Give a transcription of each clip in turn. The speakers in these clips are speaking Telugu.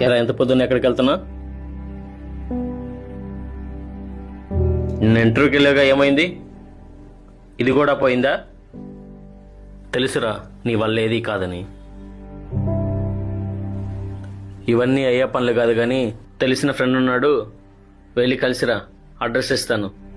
ఎలా ఎంత పొద్దున్న ఎక్కడికి వెళ్తున్నా? నిన్న ఇంటర్వ్యూకి వెళ్ళాక ఏమైంది? ఇది కూడా పోయిందా? తెలుసురా నీ వల్ల ఏది కాదని. ఇవన్నీ అయ్యే పనులు కాదు కానీ తెలిసిన ఫ్రెండ్ ఉన్నాడు వెళ్ళి కలిసిరా అడ్రస్ ఇస్తాను.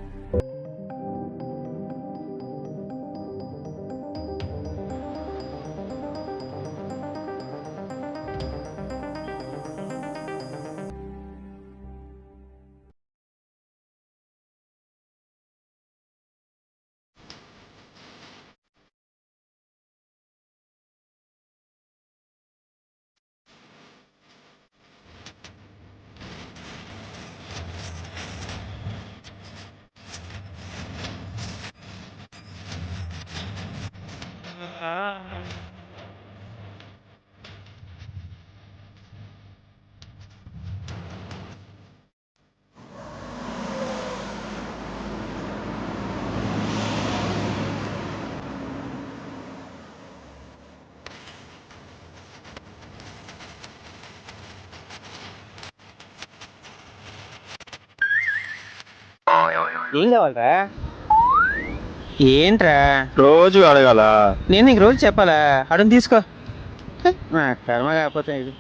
à. Đúng rồi phải ఏంట్రా? రోజు అడగాల? నేను నీకు రోజు చెప్పాలా? అడుగు తీసుకో. కర్మ కాకపోతే ఇది.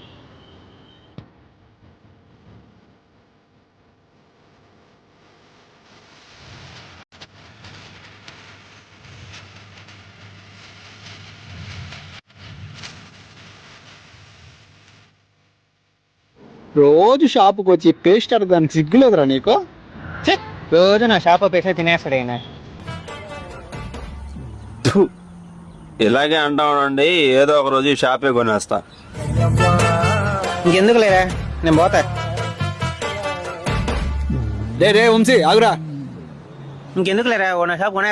రోజు షాపుకి వచ్చి పేస్ట్ అడగడానికి సిగ్గులేదురా నీకు? రోజు నా షాప్ పేసే తినేస్తాడు ఆయన ఇలాగే అంటామండి ఏదో ఒక రోజు షాపే కొనేస్తా. ఇంకెందుకు లేరా నేను పోతా. రే రే వంశీ ఆగురా. ఇంకెందుకు లేరా ఓ నా షాప్ కొనే